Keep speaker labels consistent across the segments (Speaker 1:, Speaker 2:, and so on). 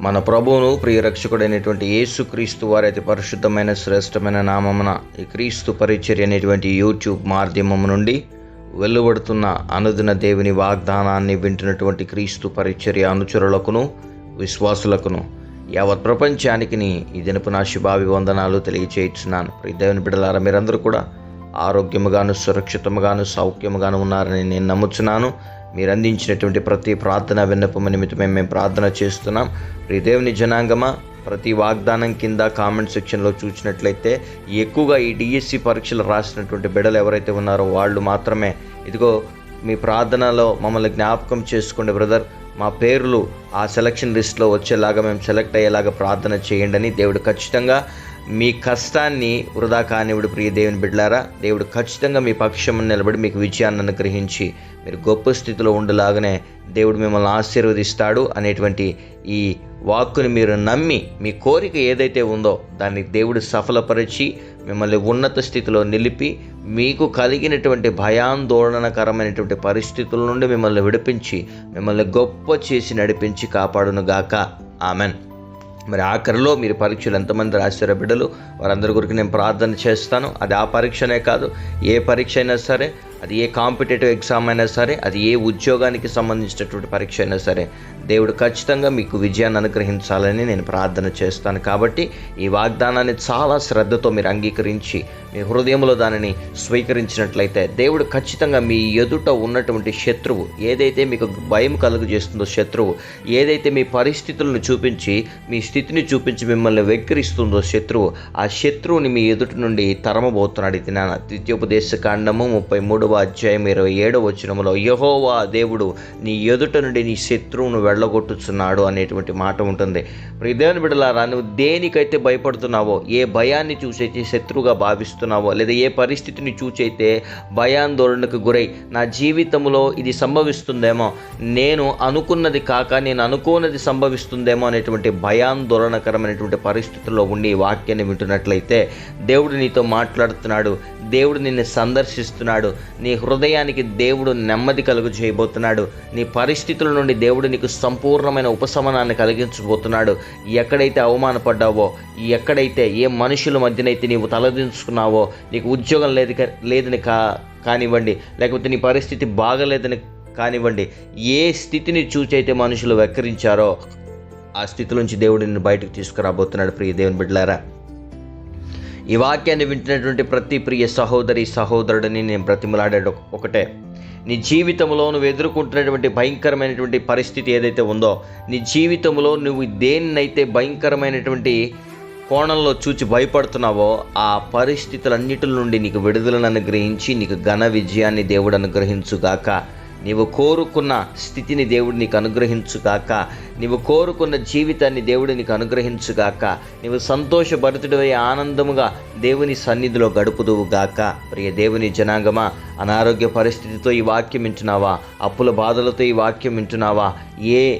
Speaker 1: మన ప్రభువును ప్రియరక్షకుడైనటువంటి యేసుక్రీస్తు వారైతే పరిశుద్ధమైన శ్రేష్టమైన నామమున ఈ క్రీస్తు పరిచర్య అనేటువంటి యూట్యూబ్ మాధ్యమం నుండి వెలువడుతున్న అనుదిన దేవుని వాగ్దానాన్ని వింటున్నటువంటి క్రీస్తు పరిచర్య అనుచరులకును విశ్వాసులకును యావత్ ప్రపంచానికి ఈ దినపు నా శుభాభివందనాలు తెలియచేస్తున్నాను దేవుని బిడ్డలారా మీరందరూ కూడా ఆరోగ్యముగాను సురక్షితముగాను సౌఖ్యముగాను ఉన్నారని నేను నమ్ముచున్నాను. మీరు అందించినటువంటి ప్రతి ప్రార్థన విన్నపము నిమిత్తమే మేము ప్రార్థన చేస్తున్నాం. ప్రియ దేవుని జనాంగమా ప్రతి వాగ్దానం కింద కామెంట్ సెక్షన్లో చూసినట్లయితే ఎక్కువగా ఈ డిఎస్సి పరీక్షలు రాసినటువంటి బిడ్డలు ఎవరైతే ఉన్నారో వాళ్ళు మాత్రమే. ఇదిగో మీ ప్రార్థనలో మమ్మల్ని జ్ఞాపకం చేసుకోండి బ్రదర్. మా పేర్లు ఆ సెలక్షన్ లిస్ట్లో వచ్చేలాగా మేము సెలెక్ట్ అయ్యేలాగా ప్రార్థన చేయండి అని దేవుడు ఖచ్చితంగా మీ కష్టాన్ని వృధా కానివుడు ప్రియ దేవుని బిడ్డలారా. దేవుడు ఖచ్చితంగా మీ పక్షం నిలబడి మీకు విజయాన్ని అనుగ్రహించి మీరు గొప్ప స్థితిలో ఉండలాగానే దేవుడు మిమ్మల్ని ఆశీర్వదిస్తాడు అనేటువంటి ఈ వాక్కుని మీరు నమ్మి మీ కోరిక ఏదైతే ఉందో దాన్ని దేవుడు సఫలపరిచి మిమ్మల్ని ఉన్నత స్థితిలో నిలిపి మీకు కలిగినటువంటి భయాందోళనకరమైనటువంటి పరిస్థితుల నుండి మిమ్మల్ని విడిపించి మిమ్మల్ని గొప్ప చేసి నడిపించి కాపాడునుగాక ఆమెన్. మరి ఆఖరిలో మీరు పరీక్షలు ఎంతమంది రాశారో బిడ్డలు వారందరి గురికి నేను ప్రార్థన చేస్తాను. అది ఆ పరీక్షనే కాదు ఏ పరీక్ష అయినా సరే అది ఏ కాంపిటేటివ్ ఎగ్జామ్ అయినా సరే అది ఏ ఉద్యోగానికి సంబంధించినటువంటి పరీక్ష అయినా సరే దేవుడు ఖచ్చితంగా మీకు విజయాన్ని అనుగ్రహించాలని నేను ప్రార్థన చేస్తాను. కాబట్టి ఈ వాగ్దానాన్ని చాలా శ్రద్ధతో మీరు అంగీకరించి మీ హృదయంలో దానిని స్వీకరించినట్లయితే దేవుడు ఖచ్చితంగా మీ ఎదుట ఉన్నటువంటి శత్రువు ఏదైతే మీకు భయం కలుగజేస్తుందో శత్రువు ఏదైతే మీ పరిస్థితులను చూపించి మీ స్థితిని చూపించి మిమ్మల్ని వెక్కిరిస్తుందో శత్రువు ఆ శత్రువుని మీ ఎదుటి నుండి తరమబోతున్నాడు ఇది నాన్న ద్వితీయోపదేశ కాండము ముప్పై మూడవ అధ్యాయం ఇరవై ఏడవ వచ్చినములో యహోవా దేవుడు నీ ఎదుట నుండి నీ శత్రువును వెళ్ళగొట్టుచున్నాడు అనేటువంటి మాట ఉంటుంది. దేవుని బిడ్డలారా నువ్వు దేనికైతే భయపడుతున్నావో ఏ భయాన్ని చూసైతే శత్రువుగా భావిస్తున్నావు లేదా ఏ పరిస్థితిని చూచైతే భయాందోళనకు గురై నా జీవితంలో ఇది సంభవిస్తుందేమో నేను అనుకున్నది కాక నేను అనుకోనది సంభవిస్తుందేమో అనేటువంటి భయాందోళనకరమైనటువంటి పరిస్థితుల్లో ఉండి వాక్యాన్ని వింటున్నట్లయితే దేవుడు నీతో మాట్లాడుతున్నాడు దేవుడు నిన్ను సందర్శిస్తున్నాడు నీ హృదయానికి దేవుడు నెమ్మది కలుగు చేయబోతున్నాడు నీ పరిస్థితుల నుండి దేవుడు నీకు సంపూర్ణమైన ఉపశమనాన్ని కలిగించబోతున్నాడు. ఎక్కడైతే అవమానపడ్డావో ఎక్కడైతే ఏ మనుషుల మధ్యనైతే నీవు తలదించుకున్నావో నీకు ఉద్యోగం లేదు లేదని కా కానివ్వండి లేకపోతే నీ పరిస్థితి బాగలేదని కానివ్వండి ఏ స్థితిని చూచైతే మనుషులు వెక్కరించారో ఆ స్థితి నుంచి దేవుడు నిన్ను బయటకు తీసుకురాబోతున్నాడు ప్రియ దేవుని బిడ్డలారా. ఈ వాక్యాన్ని వింటున్నటువంటి ప్రతి ప్రియ సహోదరి సహోదరుడిని నేను బ్రతిమలాడే ఒకటే. నీ జీవితంలో నువ్వు ఎదుర్కొంటున్నటువంటి భయంకరమైనటువంటి పరిస్థితి ఏదైతే ఉందో నీ జీవితంలో నువ్వు దేన్నైతే భయంకరమైనటువంటి కోణంలో చూచి భయపడుతున్నావో ఆ పరిస్థితులన్నిటి నుండి నీకు విడుదలను అనుగ్రహించి నీకు ఘన విజయాన్ని దేవుడు అనుగ్రహించుగాక. నీవు కోరుకున్న స్థితిని దేవుడు నీకు అనుగ్రహించుగాక. నీవు కోరుకున్న జీవితాన్ని దేవుడు నీకు అనుగ్రహించుగాక. నీవు సంతోషభరితుడై ఆనందముగా దేవుని సన్నిధిలో గడుపుదువుగాక. ప్రియ దేవుని జనాంగమా అనారోగ్య పరిస్థితితో ఈ వాక్యం వింటున్నావా? అప్పుల బాధలతో ఈ వాక్యం వింటున్నావా? ఏ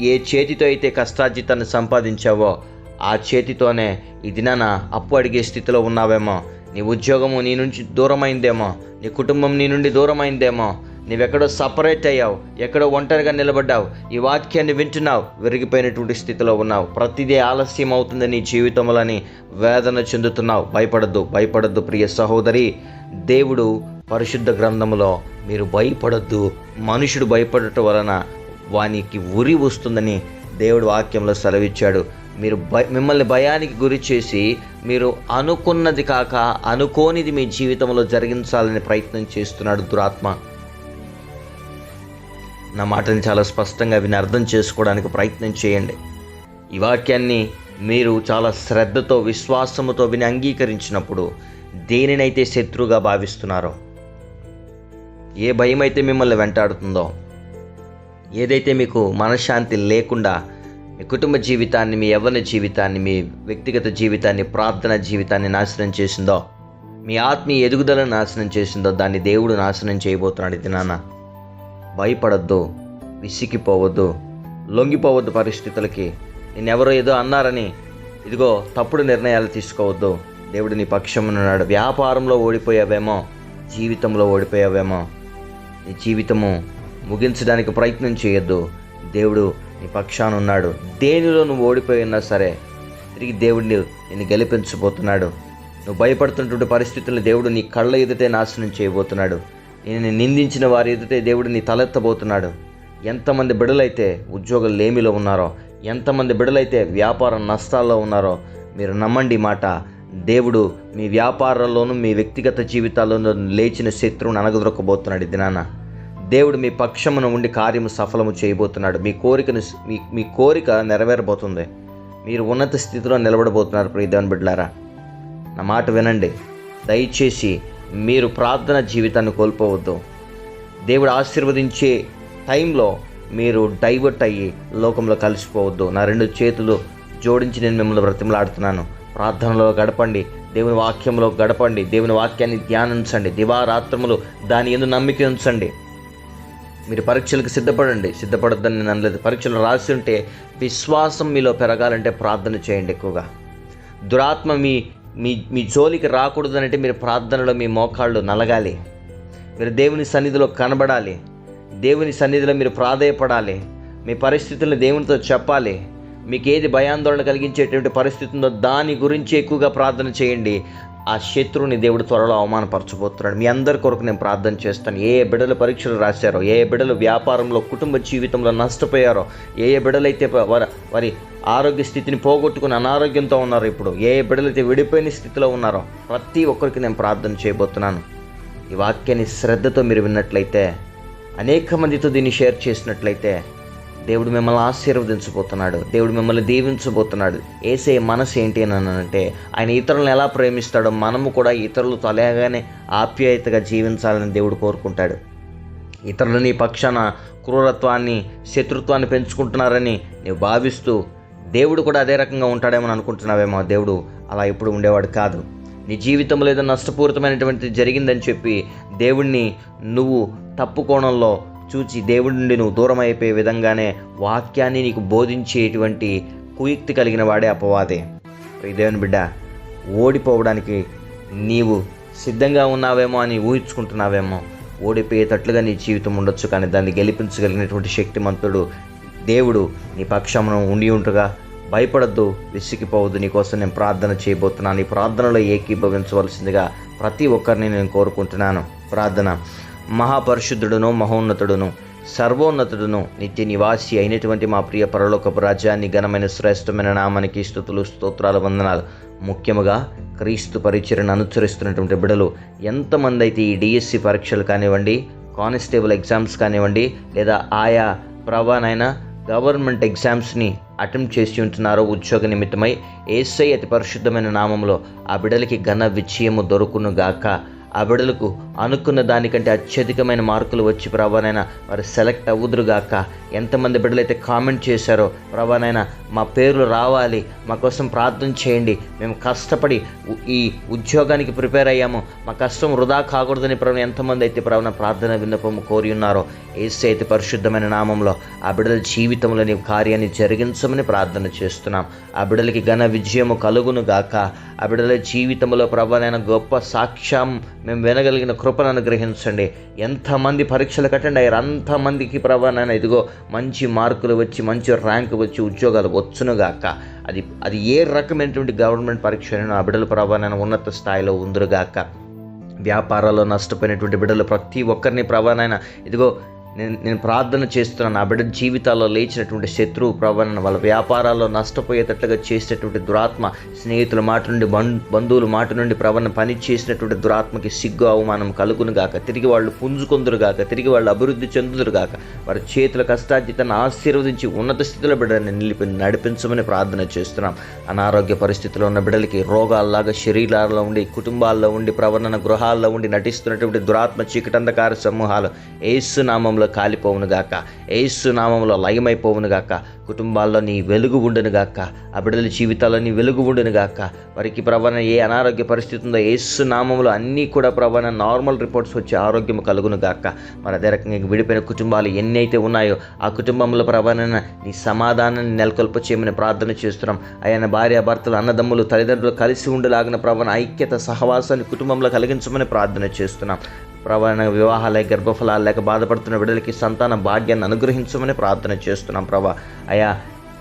Speaker 1: ఏ చేతితో అయితే కష్టార్జితాన్ని సంపాదించావో ఆ చేతితోనే ఇది దినాన అప్పు అడిగే స్థితిలో ఉన్నావేమో. నీ ఉద్యోగము నీ నుంచి దూరమైందేమో. నీ కుటుంబం నీ నుండి దూరమైందేమో. నీవెక్కడో సపరేట్ అయ్యావు ఎక్కడో ఒంటరిగా నిలబడ్డావు ఈ వాక్యాన్ని వింటున్నావు విరిగిపోయినటువంటి స్థితిలో ఉన్నావు. ప్రతిదీ ఆలస్యం అవుతుంది నీ జీవితంలోని వేదన చెందుతున్నావు. భయపడద్దు భయపడద్దు ప్రియ సహోదరి. దేవుడు పరిశుద్ధ గ్రంథములో మీరు భయపడద్దు మనుషుడు భయపడటం వలన వానికి ఉరి వస్తుందని దేవుడు వాక్యంలో సెలవిచ్చాడు. మీరు భయ మిమ్మల్ని భయానికి గురి చేసి మీరు అనుకున్నది కాక అనుకోనిది మీ జీవితంలో జరిగించాలని ప్రయత్నం చేస్తున్నాడు దురాత్మ. నా మాటని చాలా స్పష్టంగా విని అర్థం చేసుకోవడానికి ప్రయత్నం చేయండి. ఈ వాక్యాన్ని మీరు చాలా శ్రద్ధతో విశ్వాసముతో విని అంగీకరించినప్పుడు దేనినైతే శత్రువుగా భావిస్తున్నారో ఏ భయం అయితే మిమ్మల్ని వెంటాడుతుందో ఏదైతే మీకు మనశ్శాంతి లేకుండా మీ కుటుంబ జీవితాన్ని మీ యవ్వన జీవితాన్ని మీ వ్యక్తిగత జీవితాన్ని ప్రార్థన జీవితాన్ని నాశనం చేసిందో మీ ఆత్మీయ ఎదుగుదలను నాశనం చేసిందో దాన్ని దేవుడు నాశనం చేయబోతున్నాడు ఇది నాన్న. భయపడద్దు విసిగిపోవద్దు లొంగిపోవద్దు పరిస్థితులకి. నేనెవరో ఏదో అన్నారని ఇదిగో తప్పుడు నిర్ణయాలు తీసుకోవద్దు. దేవుడు నీ పక్షమున్నాడు వ్యాపారంలో ఓడిపోయావేమో జీవితంలో ఓడిపోయావేమో నీ జీవితము ముగించడానికి ప్రయత్నం చేయొద్దు. దేవుడు నీ పక్షాన ఉన్నాడు. దేనిలో నువ్వు ఓడిపోయి ఉన్నా సరే తిరిగి దేవుడిని నిన్ను గెలిపించబోతున్నాడు. నువ్వు భయపడుతున్నటువంటి పరిస్థితులను దేవుడు నీ కళ్ళ ఎదుటే నాశనం చేయబోతున్నాడు. నేను నిందించిన వారి ఎదుటే దేవుడు నీ తలెత్తబోతున్నాడు. ఎంతమంది బిడలైతే ఉద్యోగ లేమిలో ఉన్నారో ఎంతమంది బిడలైతే వ్యాపార నష్టాల్లో ఉన్నారో మీరు నమ్మండి మాట. దేవుడు మీ వ్యాపారాల్లోనూ మీ వ్యక్తిగత జీవితాల్లోనూ లేచిన శత్రువుని అనగదొరకబోతున్నాడు ఈ దినాన. దేవుడు మీ పక్షమున ఉండి కార్యము సఫలము చేయబోతున్నాడు. మీ కోరికను మీ మీ కోరిక నెరవేరబోతుంది. మీరు ఉన్నత స్థితిలో నిలబడబోతున్నారు ప్రియదేవన్ బిడ్లారా నా మాట వినండి. దయచేసి మీరు ప్రార్థన జీవితాన్ని కోల్పోవద్దు. దేవుడు ఆశీర్వదించే టైంలో మీరు డైవర్ట్ అయ్యి లోకంలో కలిసిపోవద్దు. నా రెండు చేతులు జోడించి నేను మిమ్మల్ని బ్రతిమలాడుతున్నాను. ప్రార్థనలో గడపండి. దేవుని వాక్యంలో గడపండి. దేవుని వాక్యాన్ని ధ్యానించండి. దివారాత్రములు దాని ఎందు నమ్మిక ఉంచండి. మీరు పరీక్షలకు సిద్ధపడండి. సిద్ధపడద్దని నేను అనలేదు. పరీక్షలు రాసి ఉంటే విశ్వాసం మీలో పెరగాలంటే ప్రార్థన చేయండి ఎక్కువగా. దురాత్మ మీ మీ మీ జోలికి రాకూడదనంటే మీరు ప్రార్థనలో మీ మోకాళ్ళు నలగాలి. మీరు దేవుని సన్నిధిలో కనబడాలి. దేవుని సన్నిధిలో మీరు ప్రాధేయపడాలి. మీ పరిస్థితులను దేవునితో చెప్పాలి. మీకు ఏది భయాందోళన కలిగించేటువంటి పరిస్థితి ఉందో దాని గురించి ఎక్కువగా ప్రార్థన చేయండి. ఆ శత్రువుని దేవుడు త్వరలో అవమానపరచబోతున్నాడు. మీ అందరి కొరకు నేను ప్రార్థన చేస్తాను. ఏ బిడ్డలు పరీక్షలు రాశారో ఏ బిడ్డలు వ్యాపారంలో కుటుంబ జీవితంలో నష్టపోయారో ఏ బిడ్డలైతే వారి వారి ఆరోగ్య స్థితిని పోగొట్టుకుని అనారోగ్యంతో ఉన్నారు ఇప్పుడు ఏ ఏ బిడ్డలైతే విడిపోయిన స్థితిలో ఉన్నారో ప్రతి ఒక్కరికి నేను ప్రార్థన చేయబోతున్నాను. ఈ వాక్యాన్ని శ్రద్ధతో మీరు విన్నట్లయితే అనేక మందితో దీన్ని షేర్ చేసినట్లయితే దేవుడు మిమ్మల్ని ఆశీర్వదించబోతున్నాడు. దేవుడు మిమ్మల్ని దీవించబోతున్నాడు. ఏసే మనసు ఏంటి అని అంటే ఆయన ఇతరులను ఎలా ప్రేమిస్తాడో మనము కూడా ఇతరులు తొలగానే ఆప్యాయతగా జీవించాలని దేవుడు కోరుకుంటాడు. ఇతరులు నీ పక్షాన క్రూరత్వాన్ని శత్రుత్వాన్ని పెంచుకుంటున్నారని నీవు భావిస్తూ దేవుడు కూడా అదే రకంగా ఉంటాడేమో అనుకుంటున్నావేమో దేవుడు. అలా ఎప్పుడు ఉండేవాడు కాదు. నీ జీవితంలో ఏదో నష్టపూరితమైనటువంటి జరిగిందని చెప్పి దేవుణ్ణి నువ్వు తప్పు కోణంలో చూచి దేవుడి నుండి నువ్వు దూరం అయిపోయే విధంగానే వాక్యాన్ని నీకు బోధించేటువంటి కుయుక్తి కలిగిన వాడే అపవాదే. దేవుని బిడ్డ ఓడిపోవడానికి నీవు సిద్ధంగా ఉన్నావేమో అని ఊహించుకుంటున్నావేమో ఓడిపోయేటట్లుగా నీ జీవితం ఉండొచ్చు కానీ దాన్ని గెలిపించగలిగినటువంటి శక్తిమంతుడు దేవుడు నీ పక్షమును ఉండి ఉంటుగా భయపడద్దు విసిగిపోవద్దు నీకోసం నేను ప్రార్థన చేయబోతున్నాను. ఈ ప్రార్థనలో ఏకీభవించవలసిందిగా ప్రతి ఒక్కరిని నేను కోరుకుంటున్నాను. ప్రార్థన. మహాపరిశుద్ధుడును మహోన్నతుడును సర్వోన్నతుడును నిత్య నివాసి అయినటువంటి మా ప్రియ పరలోకపు రాజ్యాన్ని ఘనమైన శ్రేష్టమైన నామానికి స్థుతులు స్తోత్రాలు వందనాలు. ముఖ్యముగా క్రీస్తు పరిచయను అనుసరిస్తున్నటువంటి బిడలు ఎంతమంది అయితే ఈ డిఎస్సి పరీక్షలు కానివ్వండి కానిస్టేబుల్ ఎగ్జామ్స్ కానివ్వండి లేదా ఆయా ప్రభానైనా గవర్నమెంట్ ఎగ్జామ్స్ని అటెంప్ట్ చేసి ఉంటున్నారో ఉద్యోగ నిమిత్తమై ఏసై అతి పరిశుద్ధమైన నామంలో ఆ బిడలకి ఘన విజయము దొరుకును గాక ఆ బిడలకు అనుకున్న దానికంటే అత్యధికమైన మార్కులు వచ్చి ప్రభానైనా వారు సెలెక్ట్ అవ్వదురుగాక ఎంతమంది బిడ్డలైతే కామెంట్ చేశారో ప్రభానైనా మా పేర్లు రావాలి మా కోసం ప్రార్థన చేయండి. మేము కష్టపడి ఈ ఉద్యోగానికి ప్రిపేర్ అయ్యాము. మా కష్టం వృధా కాకూడదని ప్రభు ఎంతమంది అయితే ప్రభు ప్రార్థన విన్నపము కోరి ఉన్నారో ఏసీ అయితే పరిశుద్ధమైన నామంలో ఆ బిడ్డల జీవితంలో నీ కార్యాన్ని జరిగించమని ప్రార్థన చేస్తున్నాం. ఆ బిడ్డలకి ఘన విజయము కలుగును గాక. ఆ బిడ్డల జీవితంలో ప్రభానైనా గొప్ప సాక్ష్యం మేము వినగలిగిన కృపను అనుగ్రహించండి. ఎంతమంది పరీక్షలు కట్టండి అయ్యారు అంతమందికి ప్రభానైనా ఇదిగో మంచి మార్కులు వచ్చి మంచి ర్యాంక్ వచ్చి ఉద్యోగాలు వచ్చునుగాక అది అది ఏ రకమైనటువంటి గవర్నమెంట్ పరీక్ష అయినా ఆ బిడ్డల ప్రభానైనా ఉన్నత స్థాయిలో ఉందరుగాక వ్యాపారాల్లో నష్టపోయినటువంటి బిడ్డలు ప్రతి ఒక్కరిని ప్రభానైనా ఇదిగో నేను నేను ప్రార్థన చేస్తున్నాను. నా బిడ్డ జీవితాల్లో లేచినటువంటి శత్రువు ప్రభాన వాళ్ళ వ్యాపారాల్లో నష్టపోయేటట్లుగా చేసేటటువంటి దురాత్మ స్నేహితుల మాట నుండి బం బంధువుల మాట నుండి ప్రవణ పని చేసినటువంటి దురాత్మకి సిగ్గు అవమానం కలుగును గాక. తిరిగి వాళ్ళు పుంజుకొందురు గాక. తిరిగి వాళ్ళు అభివృద్ధి చెందుదురు గాక. వారి చేతుల కష్టార్జితాన్ని ఆశీర్వదించి ఉన్నత స్థితిలో బిడ్డని నిలిపి నడిపించమని ప్రార్థన చేస్తున్నాం. అనారోగ్య పరిస్థితిలో ఉన్న బిడ్డలకి రోగాల్లాగా శరీరాల్లో ఉండి కుటుంబాల్లో ఉండి ప్రవర్ణన గృహాల్లో ఉండి నటిస్తున్నటువంటి దురాత్మ చీకటంధకార సమూహాలు ఏసునామం నామంలో కాలిపోవును గాక. ఏసు నామంలో లయమైపోవును కుటుంబాల్లో నీ వెలుగు ఉండునుగాక ఆ బిడ్డల జీవితాల్లో నీ వెలుగు ఉండునుగాక వారికి ప్రవణ ఏ అనారోగ్య పరిస్థితి ఉందో ఏసు నామంలో అన్నీ కూడా ప్రవణ నార్మల్ రిపోర్ట్స్ వచ్చి ఆరోగ్యం కలుగును మన అదే రకంగా విడిపోయిన కుటుంబాలు ఎన్ని అయితే ఉన్నాయో ఆ కుటుంబంలో ప్రవణ నీ సమాధానాన్ని నెలకొల్ప చేయమని ప్రార్థన చేస్తున్నాం. ఆయన భార్య భర్తలు అన్నదమ్ములు తల్లిదండ్రులు కలిసి ఉండలాగిన ప్రవణ ఐక్యత సహవాసాన్ని కుటుంబంలో కలిగించమని ప్రార్థన చేస్తున్నాం. ప్రభా నాయన వివాహాలే గర్భఫలాలు లేక బాధపడుతున్న బిడ్డలకి సంతాన భాగ్యాన్ని అనుగ్రహించమని ప్రార్థన చేస్తున్నాం ప్రభా. అయా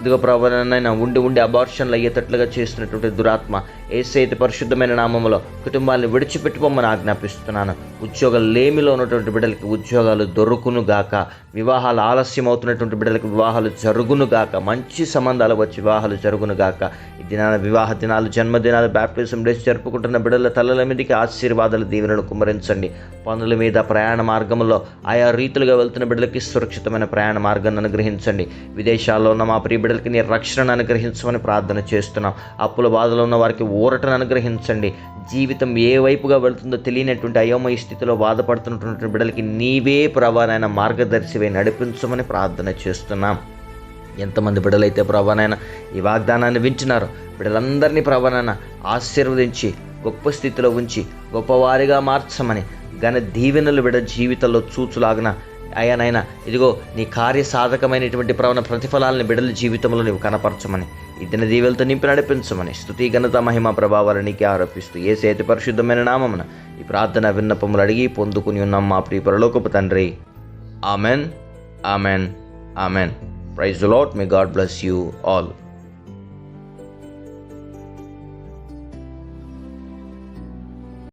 Speaker 1: ఇదిగో ప్రభానైనా ఉండి ఉండి అబార్షన్లు అయ్యేటట్లుగా చేసినటువంటి దురాత్మ ఏసైతే పరిశుద్ధమైన నామములో కుటుంబాన్ని విడిచిపెట్టుకోమని ఆజ్ఞాపిస్తున్నాను. ఉద్యోగాలు లేమిలో ఉన్నటువంటి బిడ్డలకి ఉద్యోగాలు దొరుకును గాక. వివాహాలు ఆలస్యం అవుతున్నటువంటి బిడ్డలకి వివాహాలు జరుగును గాక. మంచి సంబంధాలు వచ్చి వివాహాలు జరుగును గాక. ఈ దినాల వివాహ దినాలు జన్మదినాలు బ్యాప్టిజం డేస్ జరుపుకుంటున్న బిడ్డల తలల మీదకి ఆశీర్వాదాలు దీవెనలు కుమరించండి పనుల మీద ప్రయాణ మార్గంలో ఆయా రీతులుగా వెళ్తున్న బిడ్డలకి సురక్షితమైన ప్రయాణ మార్గాన్ని అనుగ్రహించండి. విదేశాల్లో ఉన్న మా ప్రియ బిడ్డలకి నీ రక్షణను అనుగ్రహించమని ప్రార్థన చేస్తున్నాం. అప్పుల బాధలో ఉన్న వారికి ఊరటను అనుగ్రహించండి. జీవితం ఏ వైపుగా వెళుతుందో తెలియనటువంటి అయోమయ స్థితిలో బాధపడుతున్నటువంటి బిడ్డలకి నీవే ప్రభానైన మార్గదర్శివై నడిపించమని ప్రార్థన చేస్తున్నాం. ఎంతమంది బిడ్డలైతే ప్రభానైనా ఈ వాగ్దానాన్ని వింటున్నారో బిడ్డలందరినీ ప్రభానైనా ఆశీర్వదించి గొప్ప స్థితిలో ఉంచి గొప్పవారిగా మార్చమని ఘన దీవెనలు బిడ్డ జీవితంలో చూచులాగిన అయ్యానైనా ఇదిగో నీ కార్య సాధకమైనటువంటి ప్రవణ ప్రతిఫలాలను బిడల జీవితంలో నీవు కనపరచమని ఇద్దరి దీవెలతో నింపి నడిపించమని స్థుతి ఘనత మహిమ ప్రభావాలు నీకే ఆరోపిస్తూ ఏ సేతి పరిశుద్ధమైన నామమున ఈ ప్రార్థన విన్నపములు అడిగి పొందుకుని ఉన్నాం మా ప్రియ పరలోకపు తండ్రి. Amen amen amen. Praise Lord may God bless you all.